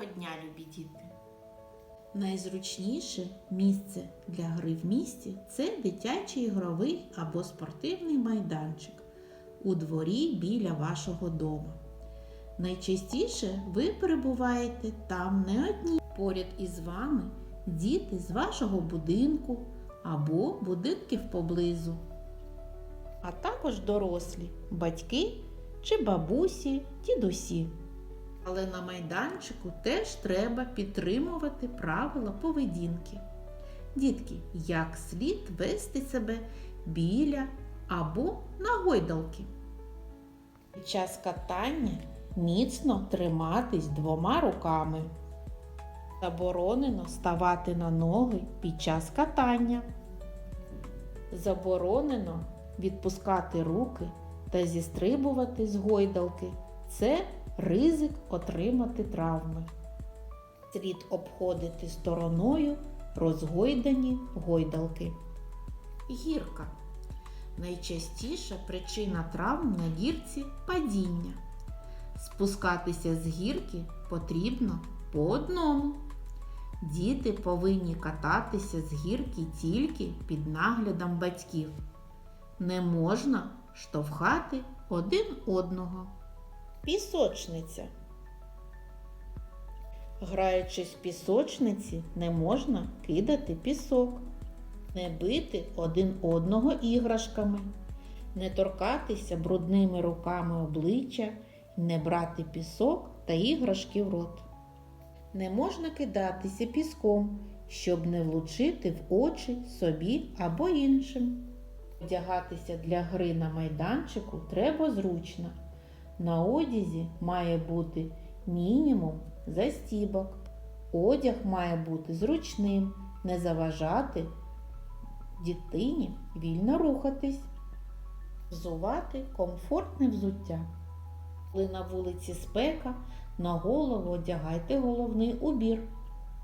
Доброго дня, любі діти! Найзручніше місце для гри в місті це дитячий ігровий або спортивний майданчик у дворі біля вашого дому. Найчастіше ви перебуваєте там не одні. Поряд із вами діти з вашого будинку або будинків поблизу, а також дорослі, батьки чи бабусі, дідусі. Але на майданчику теж треба підтримувати правила поведінки. Дітки, як слід вести себе біля або на гойдалки. Під час катання міцно триматись двома руками. Заборонено ставати на ноги під час катання. Заборонено відпускати руки та зістрибувати з гойдалки. Це ризик отримати травми. Слід обходити стороною розгойдані гойдалки. Гірка. Найчастіша причина травм на гірці падіння. Спускатися з гірки потрібно по одному. Діти повинні кататися з гірки тільки під наглядом батьків. Не можна штовхати один одного. Пісочниця. Граючись в пісочниці, не можна кидати пісок, не бити один одного іграшками, не торкатися брудними руками обличчя, не брати пісок та іграшки в рот. Не можна кидатися піском, щоб не влучити в очі собі або іншим. Одягатися для гри на майданчику треба зручно. На одязі має бути мінімум застібок. Одяг має бути зручним, не заважати дитині вільно рухатись, взувати комфортне взуття. Коли на вулиці спека, на голову одягайте головний убір,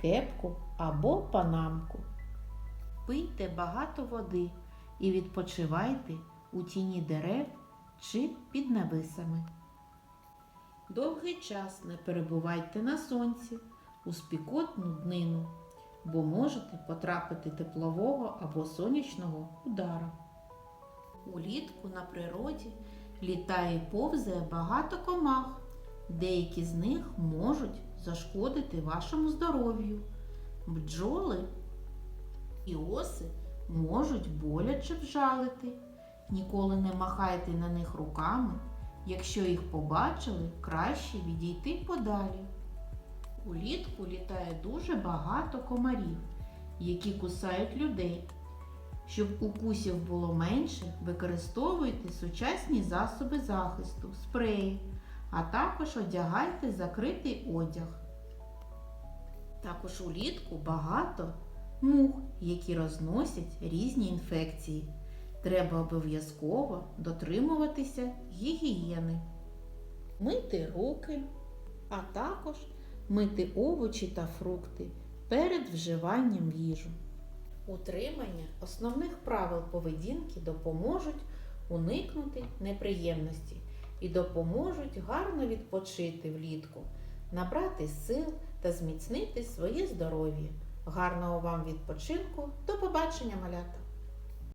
кепку або панамку. Пийте багато води і відпочивайте у тіні дерев чи під нависами. Довгий час не перебувайте на сонці у спікотну днину, бо можете потрапити теплового або сонячного удара. Улітку на природі літає і повзає багато комах. Деякі з них можуть зашкодити вашому здоров'ю. Бджоли і оси можуть боляче вжалити. Ніколи не махайте на них руками. Якщо їх побачили, краще відійти подалі. Улітку літає дуже багато комарів, які кусають людей. Щоб укусів було менше, використовуйте сучасні засоби захисту, спреї, а також одягайте закритий одяг. Також улітку багато мух, які розносять різні інфекції. Треба обов'язково дотримуватися гігієни, мити руки, а також мити овочі та фрукти перед вживанням їжу. Утримання основних правил поведінки допоможуть уникнути неприємності і допоможуть гарно відпочити влітку, набрати сил та зміцнити своє здоров'я. Гарного вам відпочинку! До побачення, малята!